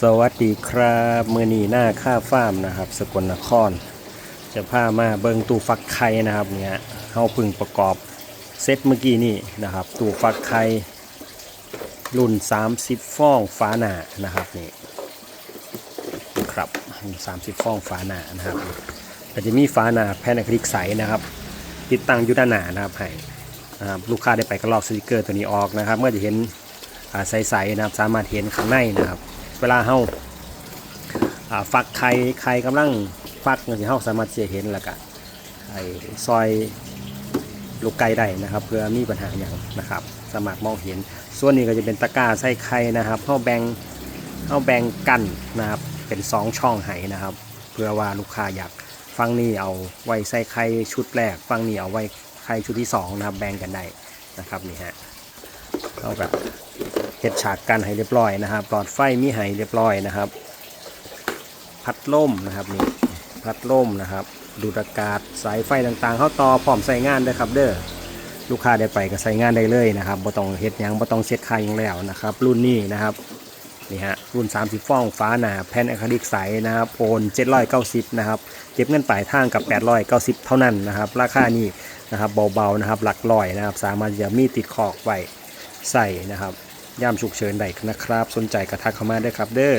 สวัสดีครับมือนีหน้าค่าฟาร์มนะครับ สกลนคร จะพามาเบิงตู้ฟักไข่นะครับเนี่ยเฮาพึ่งประกอบเซตเมื่อกี้นี่นะครับตู้ฟักไข่รุ่น 30 ฟองฟ้าหนานะครับนี่ครับ 30 ฟองฟ้าหนานะครับก็จะมีฟ้าหนาแผ่นอะคริลิกใสนะครับ ติดตั้งอยู่ด้านหน้านะครับให้นะครับลูกค้าได้ไปก็ลอกสติกเกอร์ตัวนี้ออกนะครับเมื่อจะเห็นใสๆนะครับสามารถเห็นข้างในนะครับ เวลาเฮาอ่าฟักไข่ไข่กำลังฟักเงี้ยเฮาสามารถจะเห็นแล้วก็ไอ้ซอยลูกไก่ได้นะครับ เพื่อมีปัญหาอย่างนะครับ สามารถมองเห็น ส่วนนี้ก็จะเป็นตะกร้าใส่ไข่นะครับเฮาแบ่งเฮาแบ่งกันนะครับเป็นสองช่องให้นะครับ เพื่อว่าลูกค้าอยากฟังนี่เอาไว้ใส่ไข่ชุดแรก ฟังนี่เอาไว้ไข่ชุดที่สองนะครับแบ่งกันได้นะครับนี่ฮะเท่ากับ เฮ็ดฉากกันให้เรียบร้อยนะครับหลอดไฟมีให้เรียบร้อยนะครับ พัดลมนะครับนี่พัดลมนะครับดูดอากาศสายไฟต่างๆ เข้าต่อพร้อมใส่งานเด้ครับเด้อลูกค้าได้ไปก็ใส่งานได้เลยนะครับบ่ต้องเฮ็ดยังบ่ต้องเซ็ตค่าหยังแล้วนะครับ รุ่นนี้นะครับนี่ฮะรุ่น 30ฟองฟ้าหนาแผ่นอะคริลิกใสนะครับโอน790นะครับเก็บเงินปลายทางกับ 890 เท่านั้นนะครับ ราคานี้นะครับเบาๆนะครับหลักร้อยนะครับ สามารถจะมีติดขอกไว้ใส่นะครับ ย่ามฉุกเฉินใดนะครับ สนใจกระทักเข้ามาได้ครับเด้อ